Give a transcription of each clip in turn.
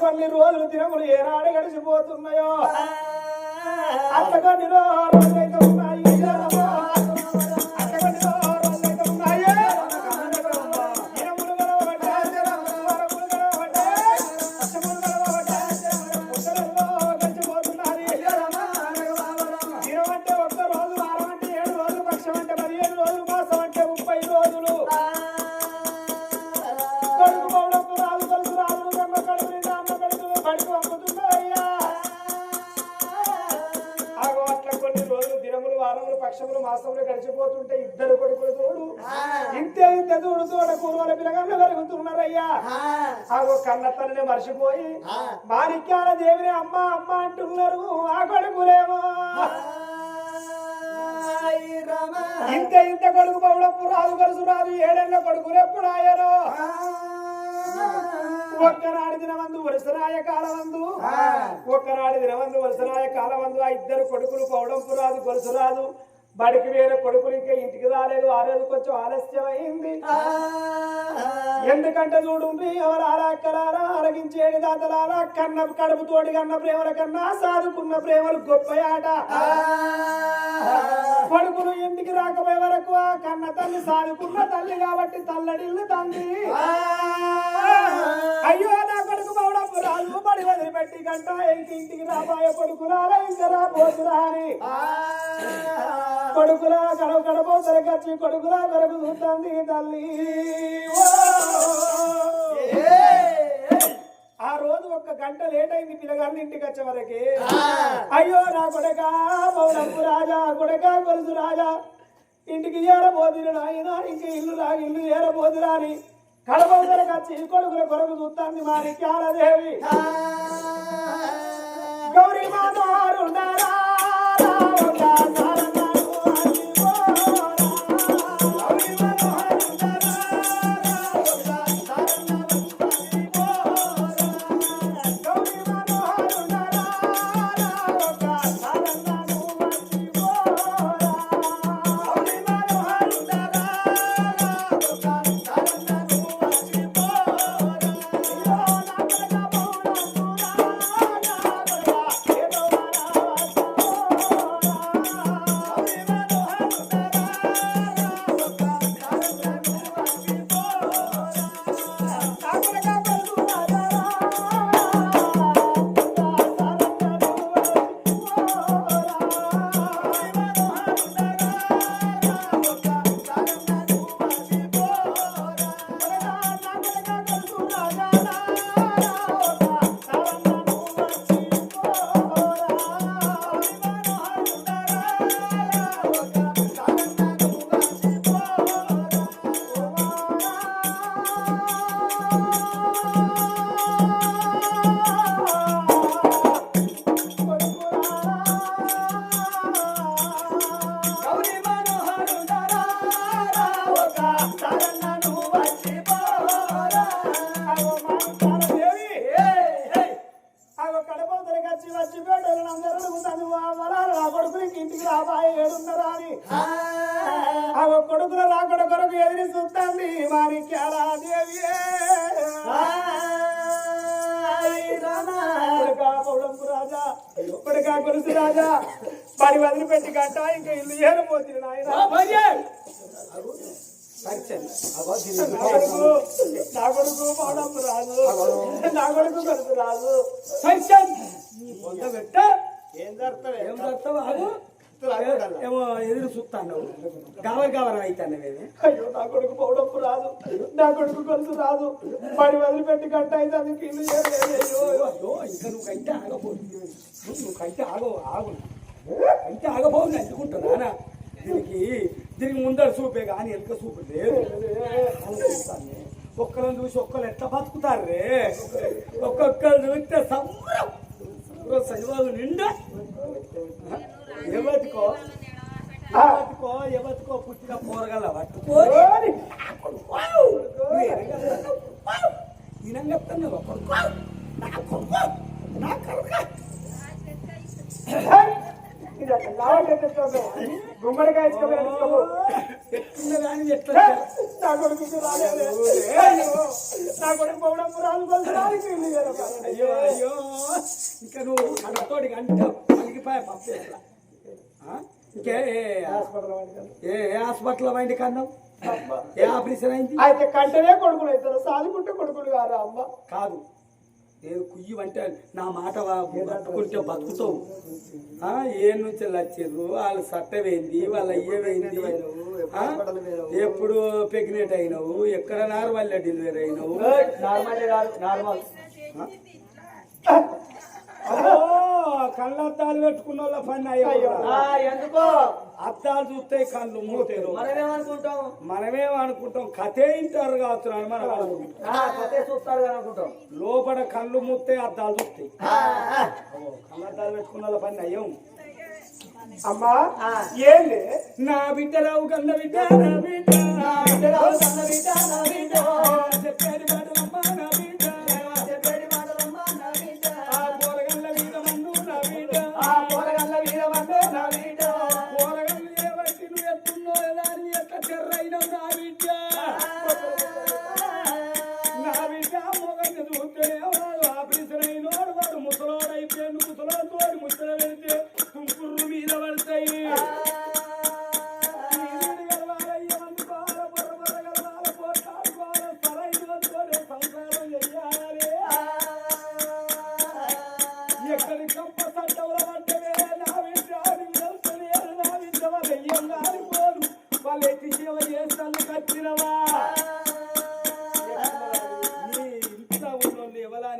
కొన్ని రోజులు దినములు ఏనాడు గడిచిపోతున్నాయో? అంత కొన్ని రోజులైతే ఉన్నాయి. ఇద్దరు కొడుకులు తోడు. ఇంతే ఇంత తోడు తోడ కూరల పిల్లగాళ్ళు పెరుగుతున్నారయ్యా ఆగో కన్న తల్లిని మర్చిపోయి మాణిక్యాల దేవిని అమ్మ అమ్మ అంటున్నారు. ఆ కొడుకులేమో. ఇంత ఇంత కొడుకు పౌడప్పు రాదు కలుసు రాదు ఏడేళ్ళ కొడుకులు ఎప్పుడు ఆయనో ఒక్కనాడు దినవందు వరుసరాయ కాలవందు ఒక్కనాడు దినవందు వరుసరాయ కాలవందు ఆ ఇద్దరు కొడుకులు పౌడంపు రాదు గొలుసు రాదు బడికి వేరే కొడుకులు ఇంకా ఇంటికి రాలేదు. ఆ రోజు కొంచెం ఆలస్యమైంది ఎందుకంటే చూడుండ్రి ఎవరారా అక్కరారా అరగించేడి దాతలారా కన్న కడుపు తోటి కన్న ప్రేమల కన్నా సాదుకున్న ప్రేమలు గొప్పయాట. కొడుకులు ఇంటికి రాకపోయే వరకు ఆ కన్న తల్లి సాదుకున్న తల్లి కాబట్టి తల్లడిల్లు తండ్రి. అయ్యో నా కొడుకు రాజు పడి వదిలిపెట్టి గంట ఇంటి ఇంటికి రాబోయే కొడుకు రాలే ఇంకా రాబోతురా అని కొడుకులా గడవ గడపో తరగచ్చి కొడుకులా కొరకు చూస్తుంది తల్లి! ఆ రోజు ఒక్క గంట లేట్ అయింది పిల్లగారిని ఇంటికి వచ్చే వరకి. అయ్యో నా కొడక పౌడప్పు రాజా కొడక కొలుసు రాజా. ఇంటికి ఏరబోదిరు నాయన ఇంక ఇల్లు రా ఇల్లు ఏరబోదిరా అని కడబోదరకు వచ్చి కొడుకుల కొరకు చూస్తాంది మా నిత్యాలదేవి. గౌరీ మాతారు ఇంటికి రాబాయి ఏడున్నరా అని. ఆ. కొడుకుల రాకడ కొరకు ఎదిరి చూస్తాంది మాణిక్యాల దేవి రాజా ఇప్పటికా కొలుసు రాజా. పడి వదిలిపెట్టి గంట ఇంకా ఇల్లు ఏరపోతుంది నాయన. నా కొడుకు నా కొడుకు పౌడంపు రాదు నా కొడుకు కొలుసు రాజు ఏం జరుగుతుంది ఏం చేస్తావు ఆగు. ఏమో ఎదురు చూస్తాను కావాలి కావాలి అవుతాను అయ్యో నా కొడుకు పౌడప్పు రాదు నా కొడుకు కొలుసు రాదు పడి వదిలిపెట్టి గంట అయితే అందుకు ఇల్లు అయ్యో అయ్యో ఇంకా నువ్వు కంటే ఆగబోదు నువ్వు కంటే ఆగవు ఆగు కంటే ఆగబోదు అందుకుంటున్నా దీనికి దీనికి ముందర చూపే కానీ వెనుక చూపు లేదు. ఒక్కరిని చూసి ఒక్కరు ఎట్లా బతుకుతారు రే ఒక్కొక్కరు చూస్తే సంబరం. సంబరం సజీవాలు నిండా ఏ బతుకో ఏ బతుకో ఏ బతుకో పుట్టిన పోరగల పట్టుకో ఓరి! ఇది అక్కడ లావట్లే తెచ్చుకోకు. గుమ్మడికాయ నా కొడుకు రాలేదు నా కొడుకు అయ్యో నువ్వు కడతోడి గంట పలిగిపోయా పప్పు ఆ? ఇంకే ఏ- హాస్పిటల్ ఏ హాస్పిటల్ అయింది కన్నావు ఏ ఆపరేషన్ అయింది అయితే కంటనే కొడుకులు అవుతారు సాదుకుంటే కొడుకులు కారా అమ్మ కాదు నేను కుయ్యి అంటే నా మాట బతుకుతావు ఆ, ఏ నుంచి వచ్చిర్రు వాళ్ళ సట్టవేంది? వాళ్ళ ఆ? ఎప్పుడు ప్రెగ్నెంట్ అయినావు? ఎక్కడ నార్మల్ డెలివరీ అయినావు? Normal normal. కళ్ళద్దాలు పెట్టుకున్న వాళ్ళ పని అయ్యో ఎందుకో? అద్దాలు చూస్తే కళ్ళు మూతేరు. మనమేమనుకుంటాం? మనమేం అనుకుంటాం కథే ఇంటారు కావచ్చు అని మనం అనుకుంటాం. చూస్తారు లోపల కళ్ళు మూస్తే అద్దాలు చూస్తాయి. కళ్ళద్దాలు పెట్టుకున్న వాళ్ళ పని అయ్యం అమ్మా ఏంది? నా బిడ్డరావు కన్న బిడ్డ నా బిడ్డ. చెప్పేది మాటలమ్మా నా బిడ్డ. ఆ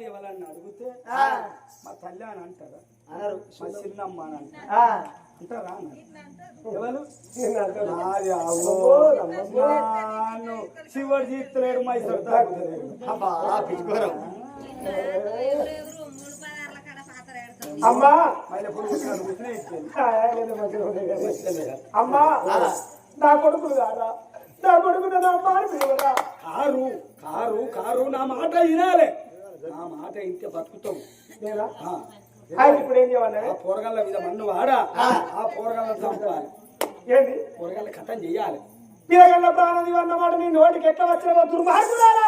ఎవలని ఎవలని అడిగితే మా తల్లి అని అంటారా? అనరు. మా చిన్నమ్మ అని అంటారా. ఎవరు? నాన్ను శివుడు జీత్తలేడు మైసూరు తాగుతలేడు అమ్మా. అమ్మా. నా కొడుకులు కాదా నా కొడుకు నా కారు కారు కారు నా మాట వినాలి. నా మాట ఇంటే బతుకుతావు. ఆ, ఆయన ఇప్పుడు ఏం చేయాలి ఆ పోరగల్ల మీద మన్ను వాడా? ఆ. పోరగల్ల చంపాలి. ఏంది? పోరగల్ల కథం చెయ్యాలి. పిల్లగల్ల ప్రాణది అన్నమాట నీ నోటికి ఎట్లా వచ్చిన దుర్మార్గులారా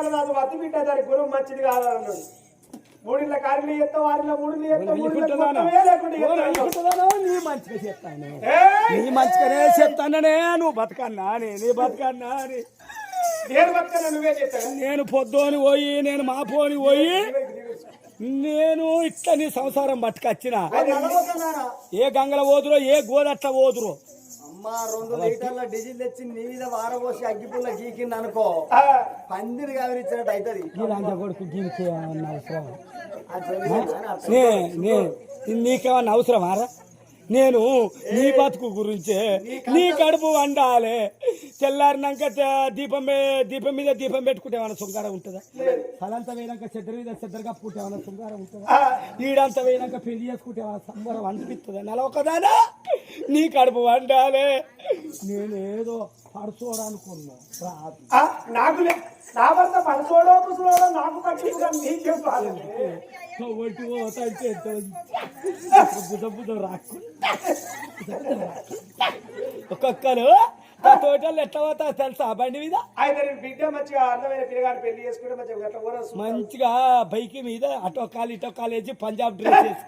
మాణిక్యాల నాదు వద్దు బిడ్డ దాని గురువు మంచిది కాదన్నాడు. మూడిళ్ళ కారిని ఎత్త వారిలో ఎత్త మూడిళ్ళ ఎత్తాడు. నీ మంచిగా చెప్తాను. ఏయ్! నీ మంచిగానే చెప్తాననే నువ్వు బతకన్నా నీ నేను పొద్దుని పోయి నేను మా పోని పోయి నేను ఇట్లా నీ సంసారం పట్టుకొచ్చిన ఏ గంగల పోదురో ఏ గోదట్ల పోదురో. అమ్మా రెండు లీటర్ల డీజిల్ తెచ్చి నీ మీద వారబోసి అగ్గిపుల్ల గీకింది అనుకో. పందిరి గమనించినట్టు అవుతుంది. లంచ కొడుకు ఏమన్నా అవసరం? అట్లా నే నే నీకేమన్నా అవసరమారా నేను నీ బతుకు గురించే నీ కడుపు వండాలి. తెల్లారినాక దీపం దీపం మీద దీపం పెట్టుకుంటే ఏమైనా శృంగారం ఉంటుందా? ఫలంతా పోయినాక చెద్దరి మీద చెద్దరు కప్పుకుంటే ఏమైనా శృంగారం ఉంటుందా? ఈడంతా పోయినాక పెళ్ళి చేసుకుంటే ఏమైనా సంబరం అనిపిస్తుందా? నెల ఒకదానా? నీ కడుపు వండాలి. నేనేదో పడుచోడనుకున్నా. రాదు ఆ, నాకు లే- నా నాకు ఒట్టి పోతాంటే ఎంతో ఒక్కొక్కరు ఆ తోటలు ఎట్లా పోతా తెలుసా? బండి మీద? అయితే నేను బిడ్డ మంచిగా అందమైన పిల్లగాడు పెళ్ళి చేసుకుంటే మంచిగా ఊరొస్తుంది. మంచిగా బైక్ మీద అటో కాలు ఇటో కాలు వేసి పంజాబ్ డ్రెస్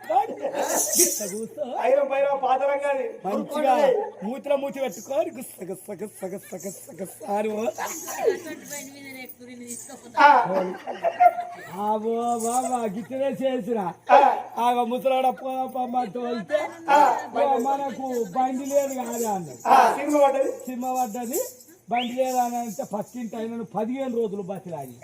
మంచిగా మూతిలో మూతి పెట్టుకొని గుస్స గుస్స గుస్స గుస్స గుస్స గుస్స అని బాబా గిట్టనే ఆగ ముసలాడ పొమ్మంటూ వెళ్తే మనకు బండి లేదు కాదు అన్న ఆ, సినిమా పడ్డది? బండి లేదు అని అంటే పక్కింటి ఆయన పదిహేను రోజులు బతిలాడి